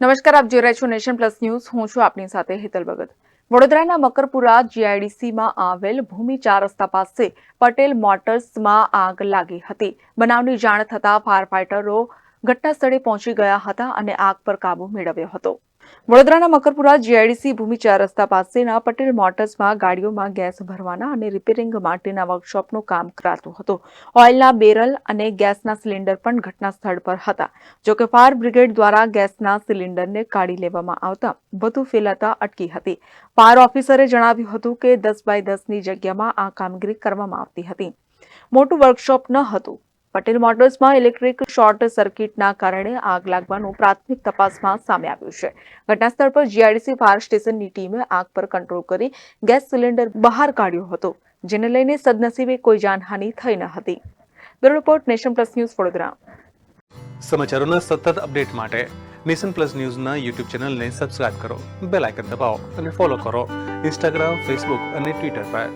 નમસ્કાર, આપ જોઈ રહ્યા છો નેશન પ્લસ ન્યૂઝ. હું છું આપની સાથે હેતલ ભગત. વડોદરાના મકરપુરા જીઆઈડીસીમાં આવેલ ભૂમિ ચાર રસ્તા પાસે પટેલ મોટર્સમાં આગ લાગી હતી. બનાવની જાણ થતાં ફાયર ફાઇટરો ઘટના સ્થળે પહોંચી ગયા હતા અને આગ પર કાબુ મેળવ્યો હતો. વડોદરાના મકરપુરા જીઆઈડીસી ભૂમિ ચાર રસ્તા પાસેના પટેલ મોટર્સમાં ગાડીઓમાં ગેસ ભરવાના અને રિપેરિંગ માટેના વર્કશોપનું કામ કરાતું હતું. ઓઇલના બેરલ અને ગેસના સિલિન્ડર પણ ઘટના સ્થળ પર હતા. જોકે ફાયર બ્રિગેડ દ્વારા ગેસના સિલિન્ડરને કાઢી લેવામાં આવતા વધુ ફેલાતા અટકી હતી. ફાયર ઓફિસરે જણાવ્યું હતું કે દસ બાય દસની જગ્યામાં આ કામગીરી કરવામાં આવતી હતી. મોટું વર્કશોપ ન હતું. પટેલ મોટર્સમાં ઇલેક્ટ્રિક શોર્ટ સર્કિટના કારણે આગ લાગવાનું પ્રાથમિક તપાસમાં સામે આવ્યું છે. ઘટનાસ્થળ પર જીઆઈડીસી ફાયર સ્ટેશનની ટીમે આગ પર કંટ્રોલ કરી ગેસ સિલિન્ડર બહાર કાઢ્યો હતો, જેને લઈને સદનસીબે કોઈ જાનહાનિ થઈ ન હતી. Bureau report, Nation Plus News, Vadodara. સમાચારોના સતત અપડેટ માટે નેશન પ્લસ ન્યૂઝના યુટ્યુબ ચેનલને સબસ્ક્રાઇબ કરો, બેલ આઇકન દબાવો અને ફોલો કરો. ઇન્સ્ટાગ્રામ, ફેસબુક અને ટ્વિટર પર.